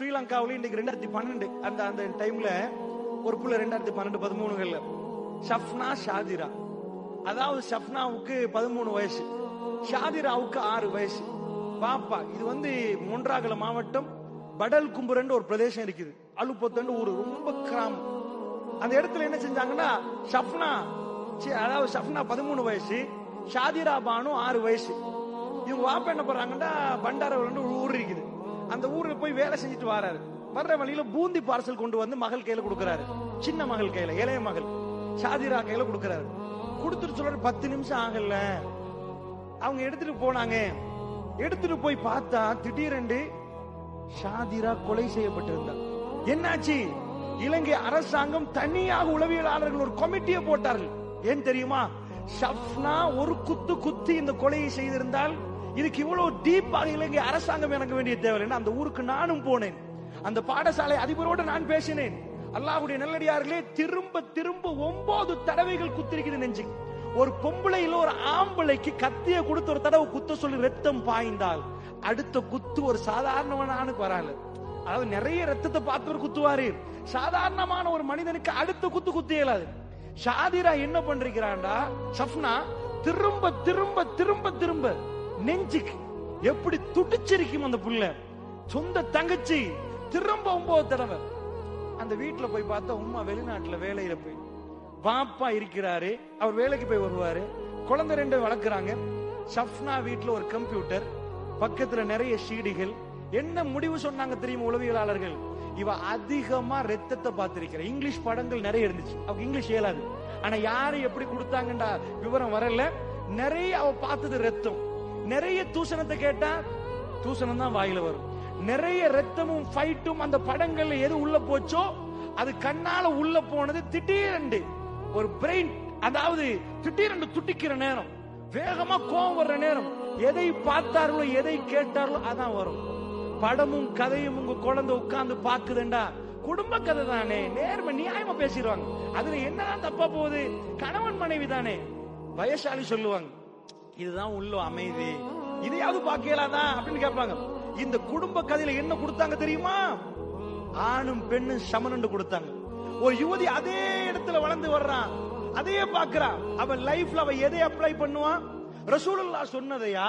ஸ்ரீலங்காவில இன்னைக்கு ரெண்டாயிரத்தி பன்னெண்டு. அந்த அந்த டைம்ல ஒரு புள்ள ரெண்டாயிரத்தி பன்னெண்டு பதிமூணுகள்ல. ஷப்னா ஷாதிரா. அதாவது ஷப்னாவுக்கு பதிமூணு வயசு. ஷாதிராவுக்கு ஆறு வயசு. பாப்பா இது வந்து மூன்றாகல மாவட்டம் படல் கும்புரண்டு ஒரு பிரதேசம் இருக்குது. அலுப்பத்தண்டு ஒரு ரொம்ப கிராமம். அந்த இடத்துல என்ன செஞ்சாங்கன்னா ஷப்னா அதாவது ஷப்னா பதிமூணு வயசு ஷாதிரா பானு ஆறு வயசு. இவங்க வாப்பா என்ன பண்றாங்கன்னா பண்டார ஒரு ஊர் இருக்குது. அந்த ஊர்ல போய் வேலை செஞ்சுட்டு வராரு. வர்ற வழியில பூந்தி பார்சல் கொண்டு வந்து மகள் கையில கொடுக்கறாரு. சின்ன மகள் கையில இளைய மகள் ஷாதிரா கையில கொடுக்கறாரு. கொடுத்துட்டு சொல்றாரு பத்து நிமிஷம் ஆகல. அவங்க எடுத்துட்டு போனாங்க. எடுத்துட்டு போய் பார்த்தா திடீரென்று ஷாதிரா கொலை செய்யப்பட்டிருந்தா. என்னாச்சு? இலங்கை அரசாங்கம் தனியாக உளவியலாளர்கள் ஒரு கமிட்டியை போட்டார்கள். ஏன் தெரியுமா? ஷப்னா ஒரு குத்து குத்தி இந்த கொலையை செய்திருந்தால் இதுக்கு இவ்வளவு டீப்பாக இலங்கை அரசாங்கம் எனக்கு வேண்டிய தேவையில்லை. அந்த ஊருக்கு நானும் போனேன். அந்த பாடசாலை அதிபரோடு நான் பேசினேன். அல்லாஹுடைய நல்லடியார்களே திரும்ப திரும்ப ஒன்பது தடவைகள் குத்திருக்குது நெஞ்சு. ஒரு பொம்பளையில ஒரு ஆம்பளைக்கு கத்திய கொடுத்து ஒரு தடவை குத்த சொல்லி ரத்தம் பாய்ந்தால் அடுத்த குத்து ஒரு சாதாரணவனானுக்கு வராது. அதாவது நிறைய ரத்தத்தை பார்த்தவர் குத்துவாரு. சாதாரணமான ஒரு மனிதனுக்கு அடுத்த குத்து குத்து இயலாது. ஷாதிரா என்ன பண்றாண்டா சஃப்னா திரும்ப திரும்ப திரும்ப திரும்ப நெஞ்சுக்கு எப்படி துடிச்சிருக்கும் அந்த புள்ள? சொந்த தங்கச்சி திரும்ப ஒன்பது தடவை. அந்த வீட்டுல போய் பார்த்தா உம்மா வெளிநாட்டுல வேலையில போய். பாப்பா இருக்கிறாரு அவர் வேலைக்கு போய் வருவாரு. குழந்தை ரெண்டு வளர்க்குறாங்க. ஷப்னா வீட்டுல ஒரு கம்ப்யூட்டர். பக்கத்துல நிறைய சீடிகள். என்ன முடிவு சொன்னாங்க தெரியும் உளவியலாளர்கள்? இவ அதிகமா ரத்தத்தை பார்த்திருக்கிற. இங்கிலீஷ் படங்கள் நிறைய இருந்துச்சு. அவங்க இங்கிலீஷ் இயலாது. ஆனா யாரு எப்படி கொடுத்தாங்கடா விவரம் வரல. நிறைய அவ பார்த்தது ரத்தம். நிறைய தூசணத்தை கேட்டா தூசணம் தான் வாயில வரும். நிறைய ரத்தமும் ஃபைட்டும் அந்த படங்கள்ல எது உள்ள போச்சோ அது கண்ணால உள்ள போனது திடீரென்று ஒரு பிரெயின் அதாவது திடீரென்று துட்டிக்கிற நேரம் வேகமா கோவம் வர்ற நேரம் எதை பார்த்தார்களோ எதை கேட்டார்களோ அதான் வரும். படமும் கதையும் உங்க குழந்தை உட்கார்ந்து பாக்குதுண்டா குடும்ப கதை தானே நேர்மை நியாயமா பேசிடுவாங்க. அதுல என்னதான் தப்பா போகுது? கணவன் மனைவி தானே வயசாலி சொல்லுவாங்க. இதுதான் உள்ள அமைதி. இதையாவது பாக்கலாதான் அப்படின்னு கேட்பாங்க. இந்த குடும்ப கதையில என்ன கொடுத்தாங்க தெரியுமா? ஆணும் பெண்ணும் சமனண்டு கொடுத்தாங்க. ஒரு யுவதி அதே இடத்துல வளர்ந்து வர்றான். அதையே பாக்குறான் அவன் லைஃப்ல அவன் எதை அப்ளை பண்ணுவான்? ரசூலுல்லா சொன்னதையா?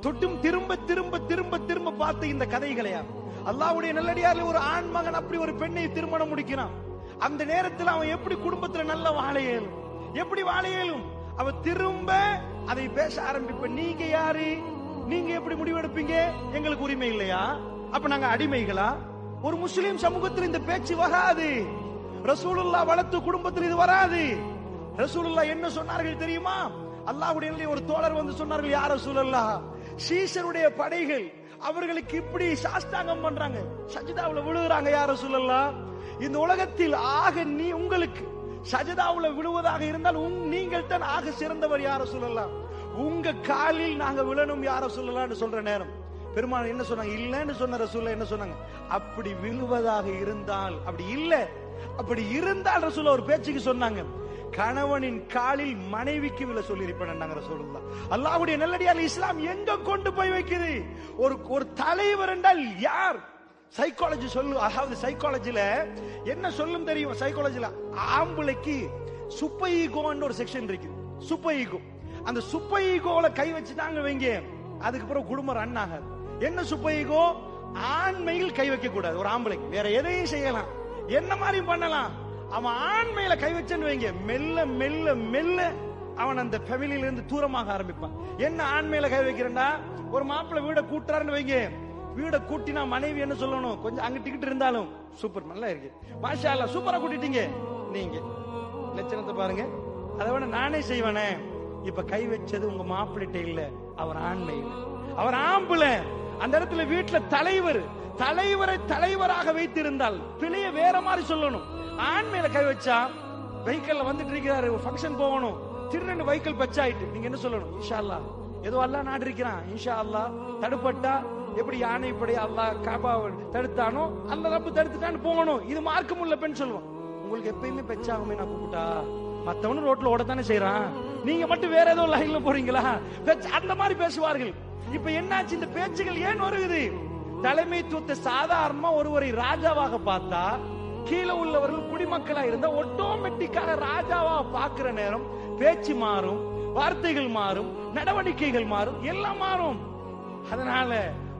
தொட்டும் திரும்ப திரும்ப திரும்ப திரும்ப பார்த்து இந்த கதைகளையா? அல்லாவுடைய நல்லடியார்ல ஒரு ஆண் மகன் அப்படி ஒரு பெண்ணை திருமணம் முடிக்கிறான். அந்த நேரத்தில் அவன் எப்படி குடும்பத்துல நல்ல வாழ இயலும் எப்படி வாழ இயலும் அவன் திரும்ப அதை பேச ஆரம்பிப்ப நீங்க யாரு? நீங்க எப்படி முடிவெடுப்பீங்க? எங்களுக்கு உரிமை இல்லையா? அப்ப நாங்க அடிமைகளா? ஒரு முஸ்லிம் சமூகத்தில் இந்த பேச்சு வராது. ரசூலுல்லா வளர்த்து குடும்பத்தில் இது வராது. ரசூலுல்லா என்ன சொன்னார்கள் தெரியுமா? அல்லாஹ்வுடைய ஒரு தோழர் வந்து சொன்னார்கள் யார் ரசூலுல்லா சீசருடைய படைகள் அவர்களுக்கு இப்படி சாஸ்தாங்கம் பண்றாங்க. சஜிதாவுல விழுகிறாங்க யார் ரசூலுல்லா இந்த உலகத்தில் ஆக நீ உங்களுக்கு சஜிதாவுல விழுவதாக இருந்தால் உங் நீங்கள் தான் ஆக சிறந்தவர் யார சொல்லலாம்? உங்க காலில் நாங்க விழணும் யார சொல்லலாம்னு சொல்ற நேரம். பெருமாள் என்ன சொன்னாங்க? இல்லன்னு சொன்ன ரசூல்ல என்ன சொன்னாங்க? அப்படி விழுவதாக இருந்தால் அப்படி இல்ல. அப்படி இருந்தால் ரசூல ஒரு பேச்சுக்கு சொன்னாங்க. கணவனின் காலில் மனைவிக்கு விழ சொல்லியிருப்பேன் ரசூலுல்லா அல்லாஹ்வுடைய நல்லடியால் இஸ்லாம் எங்க கொண்டு போய் வைக்குது? ஒரு ஒரு தலைவர் என்றால் யார்? சைக்காலஜி சொல்லு. அதாவது சைக்காலஜில என்ன சொல்லும் தெரியும்? சைக்காலஜில ஆம்பளைக்கு சுப்ப ஈகோன்னு ஒரு செக்ஷன் இருக்கு சுப்ப ஈகோ அந்த சுப்ப ஈகோல கை வச்சுட்டாங்க வைங்க. அதுக்கப்புறம் குடும்பம் ரன் ஆகாது. என்ன சுப்ப ஈகோ ஆண்மையில் கை வைக்க கூடாது ஒரு ஆம்பளைக்கு. வேற எதையும் செய்யலாம். என்ன மாதிரி பண்ணலாம். அவன் ஆண்மையில கை வச்சேன்னு வைங்க. மெல்ல மெல்ல மெல்ல அவன் அந்த ஃபேமிலியில இருந்து தூரமாக ஆரம்பிப்பான். என்ன ஆண்மையில கை வைக்கிறேன்டா ஒரு மாப்பிள்ளை வீட கூட்டுறாருன்னு வைங்க. வீட கூட்டினா மனைவி என்ன சொல்லணும்? கொஞ்சம் அங்க டிக்கெட் இருந்தாலும் சூப்பர் நல்லா இருக்கு. மாஷா இல்ல சூப்பரா கூட்டிட்டீங்க. நீங்க. லட்சணத்தை பாருங்க. அதை விட நானே செய்வேனே. இப்ப கை வச்சது உங்க மாப்பிள்ளிட்ட இல்ல. அவர் ஆண்மை அவர் ஆம்புல. அந்த இடத்துல வீட்டுல தலைவர். தலைவரை தலைவராக வைத்திருந்தால் பிழைய வேற மாதிரி சொல்லணும். ஆண்மையில கை வச்சா வெஹிக்கல்ல வந்துட்டு இருக்கிறாரு. ஃபங்க்ஷன் போகணும். திருநெண்டு வெஹிக்கல் பச்சாயிட்டு. நீங்க என்ன சொல்லணும்? இன்ஷா அல்லா ஏதோ அல்லா நாடு இருக்கிறான். இன்ஷா அல்லாஹ் தடுப்பட்டா எப்படி யானை படை அல்லாஹ் காபாவை தடுத்தானோ அந்த ரப்பு தடுத்துட்டான்னு போகணும். இது மார்க்கம் உள்ள பெண் சொல்லுவான். உங்களுக்கு எப்பயுமே பெச்சாகுமே நான் கூப்பிட்டா? மத்தவனும் ரோட்ல ஓடத்தானே செய்யறான் நீங்க மட்டும் வேற ஏதோ லைன்ல போறீங்களா? அந்த மாதிரி பேசுவார்கள். இப்ப என்னாச்சு? இந்த பேச்சுகள் ஏன் வருகுது? தலைமைத்துவத்தை சாதாரணமா ஒருவரை ராஜாவாக பார்த்தா கீழே உள்ளவர்கள் குடிமக்களா இருந்தா ஆட்டோமேட்டிக்காக ராஜாவா பார்க்கிற நேரம் பேச்சு மாறும் வார்த்தைகள் மாறும் நடவடிக்கைகள் மாறும் எல்லாம் மாறும். அதனால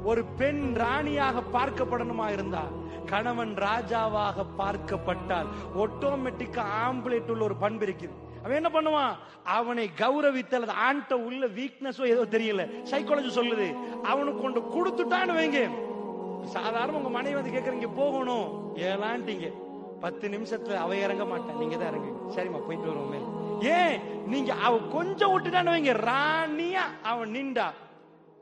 ஒரு பெண் ராணியாக பார்க்கப்படணுமா இருந்தா கணவன் ராஜாவாக பார்க்கப்பட்டால் ஆட்டோமேட்டிக்கா ஆம்புலேட் உள்ள ஒரு பண்பு இருக்குது. அவன் என்ன பண்ணுவான்? அவனை கௌரவித்தல் ஆண்ட உள்ள வீக்னஸோ ஏதோ தெரியல. சைக்காலஜி சொல்லுது. அவனுக்கு கொண்டு கொடுத்துட்டான்னு வைங்க. சாதாரண உங்க மனைவி வந்து கேக்குறீங்க போகணும். ஏலான்ட்டீங்க. பத்து நிமிஷத்துல அவ இறங்க மாட்டேன் நீங்க தான் இறங்குங்க. சரிம்மா போயிட்டு வருவோம் ஏன்? நீங்க அவ கொஞ்சம் விட்டுட்டான்னு வைங்க. ராணியா அவன் நின்றா.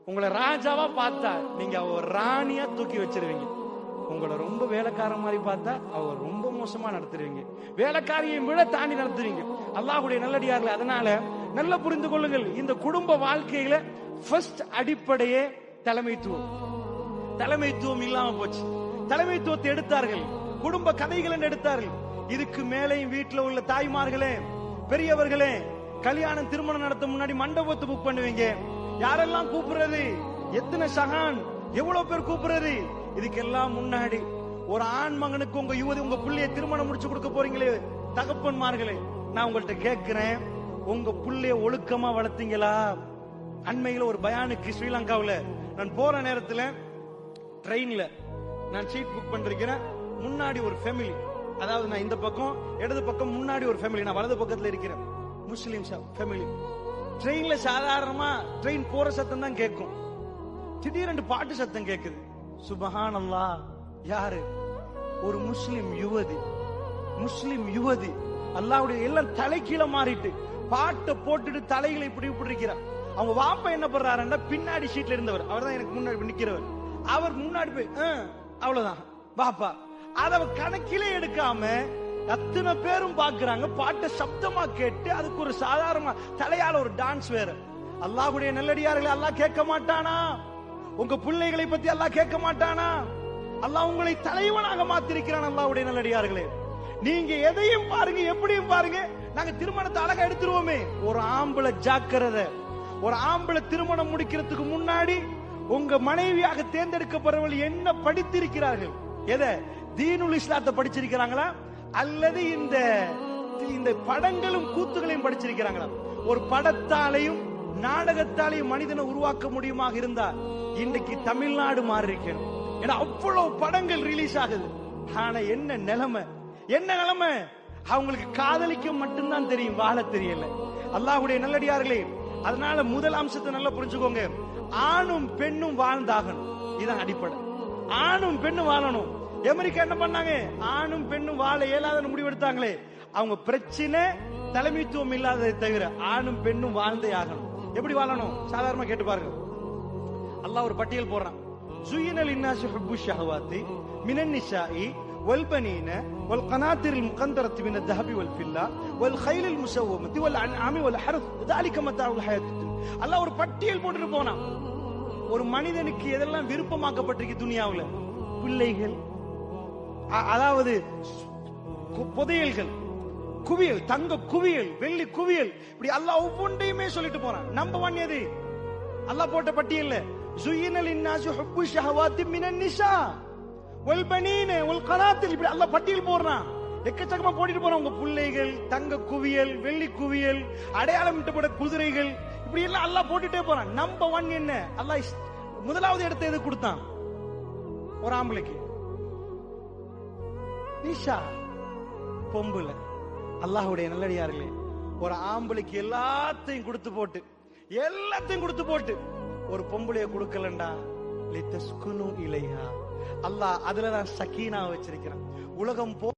உங்களை ராஜாவா பார்த்தா நீங்க அவ ராணியா தூக்கி வச்சிருவீங்க. உங்களை ரொம்ப வேலைக்கார மாதிரி பார்த்தா அவ ரொம்ப மோசமா நடத்துறீங்க வேலைக்காரியை விட தாண்டி நடத்துறீங்க அல்லாஹுடைய நல்லடியார்கள் அதனால நல்லா புரிந்து கொள்ளுங்கள். இந்த குடும்ப வாழ்க்கையில ஃபர்ஸ்ட் அடிப்படையே தலைமைத்துவம். தலைமைத்துவம் இல்லாம போச்சு. தலைமைத்துவத்தை எடுத்தார்கள். குடும்ப கதைகள் எடுத்தார்கள். இதுக்கு மேலையும் வீட்டுல உள்ள தாய்மார்களே பெரியவர்களே கல்யாணம் திருமணம் நடத்த முன்னாடி மண்டபத்தை புக் பண்ணுவீங்க. யாரெல்லாம் கூப்பிடுறது? எத்தனை சகான்? எவ்வளவு பேர் கூப்பிடுறது? இதுக்கெல்லாம் முன்னாடி ஒரு ஆண் மகனுக்கு உங்க யுவதி உங்க பிள்ளைய திருமணம் முடிச்சு கொடுக்க போறீங்களே தகப்பன்மார்களே நான் உங்கள்ட்ட கேட்கிறேன். உங்க புள்ளைய ஒழுக்கமா வளர்த்தீங்களா? அண்மையில ஒரு பயானுக்கு ஸ்ரீலங்காவில் நான் போற நேரத்துல ட்ரெயின்ல நான் சீட் புக் பண்ணிருக்கிறேன். முன்னாடி ஒரு ஃபேமிலி அதாவது நான் இந்த பக்கம் இடது பக்கம் முன்னாடி ஒரு ஃபேமிலி நான் வலது பக்கத்துல இருக்கிறேன். முஸ்லிம் ஃபேமிலி ட்ரெயின்ல சாதாரணமா ட்ரெயின் போற சத்தம் தான் கேட்கும். திடீரென்று பாட்டு சத்தம் கேக்குது சுபஹான் யாரு? ஒரு முஸ்லிம் யுவதி. முஸ்லிம் யுவதி. அல்லாவுடைய எல்லாம் தலைக்கீழ மாறிட்டு பாட்டை போட்டுட்டு தலைகளை இப்படி இப்படி இருக்கிறார். அவங்க வாப்பா என்ன பண்றாருன்னா பின்னாடி சீட்ல இருந்தவர். அவர் தான் எனக்கு முன்னாடி நிக்கிறவர். அவர் முன்னாடி போய் "ஆ, அவ்வளவுதான். பாப்பா அதை கணக்கிலே எடுக்காம அத்தனை பேரும் பாக்குறாங்க பாட்டை சப்தமா கேட்டு அதுக்கு ஒரு சாதாரண தலையால ஒரு டான்ஸ் வேற. அல்லாஹுடைய நல்லடியார்களை அல்லாஹ் கேட்க மாட்டானா? உங்க பிள்ளைகளை பத்தி அல்லாஹ் கேட்க மாட்டானா? அல்லாஹ் உங்களை தலைவனாக மாத்திருக்கிறான் அல்லாஹுடைய நல்லடியார்களே. நீங்க எதையும் பாருங்க எப்படியும் பாருங்க. நாங்க திருமணத்தை அழகா எடுத்துருவோமே. ஒரு ஆம்பளை ஜாக்கிரதை. ஒரு ஆம்பளை திருமணம் முடிக்கிறதுக்கு முன்னாடி உங்க மனைவியாக தேர்ந்தெடுக்கப்படுறவர்கள் என்ன படித்திருக்கிறார்கள்? எதை? தீனுல் இஸ்லாத்தை படிச்சிருக்கிறாங்களா? அல்லது இந்த இந்த படங்களும் கூத்துகளையும் படிச்சிருக்கிறாங்களா? ஒரு படத்தாலையும் நாடகத்தாலையும் மனிதனை உருவாக்க முடியுமாக இருந்தா இன்னைக்கு தமிழ்நாடு மாறி இருக்கணும் ஏன்னா அவ்வளவு படங்கள் ரிலீஸ் ஆகுது. ஆனா என்ன நிலைமை? என்ன நிலைமை? அவங்களுக்கு காதலிக்க மட்டும்தான் தெரியும் வாழ தெரியல. அல்லாஹ்வுடைய நல்லடியார்களே அதனால முதல் அம்சத்தை நல்லா புரிஞ்சுக்கோங்க. ஆணும் பெண்ணும் வாழ்ந்தாகணும். இதுதான் அடிப்படை. ஆணும் பெண்ணும் வாழணும். அமெரிக்கா என்ன பண்ணாங்க ஆணும் பெண்ணும் வாழ இயலாத முடிவெடுத்தாங்களே அவங்க பிரச்சனை தலைமைத்துவம் இல்லாததை தவிர ஆணும் பெண்ணும் வாழ்ந்தே ஆகணும் எப்படி வாழணும் சாதாரணமா கேட்டு பாருங்க அல்லாஹ் ஒரு பட்டியல் போடுறான் زين للناس حب الشهوات من النساء والبنين والقناطر المقنطرة من الذهب والفضة والخيل المسومة والأنعام والحرث ذلك متاع الحياة الدنيا அல்லாஹ் ஒரு பட்டியல் போட்டுட்டு போனான் ஒரு மனிதனுக்கு எதெல்லாம் விருப்பமாக்கப்பட்டிருக்கு துனியாவுல பிள்ளைகள் அ- அதாவது புதையல்கள். குவியல் தங்க குவியல் வெள்ளி குவியல். இப்படி அல்லாஹ் ஒவ்வொன்றையுமே சொல்லிட்டு போறான். நம்ப ஒன் எது? அல்லாஹ் போட்ட பட்டியல்ல. சுயினல் இன்னாசு ஹுப்பு ஷஹவாத்தி மினன் நிஷா. உல் பனீன ஒல் கராத்தில் இப்படி அல்லாஹ் பட்டியல் போடுறான். எக்கச்சக்கமா போட்டுட்டு போறான். உங்க பிள்ளைகள் தங்க குவியல் வெள்ளி குவியல் அடையாளம் விட்டுப்பட குதிரைகள். இப்படி எல்லாம் அல்லாஹ் போட்டுட்டே போறான். நம்ப ஒன் என்ன? அல்லாஹ் முதலாவது இடத்தை எது கொடுத்தான்? ஒரு ஆம்பளைக்கு. நிஷா பொம்புல. அல்லாஹுடைய நல்லடியார்களே ஒரு ஆம்பளைக்கு எல்லாத்தையும் கொடுத்து போட்டு எல்லாத்தையும் கொடுத்து போட்டு ஒரு பொம்பளைய கொடுக்கலண்டா? லித்தஸ்குனு இலையா அல்லாஹ் அதுல நான் சக்கீனா வச்சிருக்கிறேன். உலகம் போ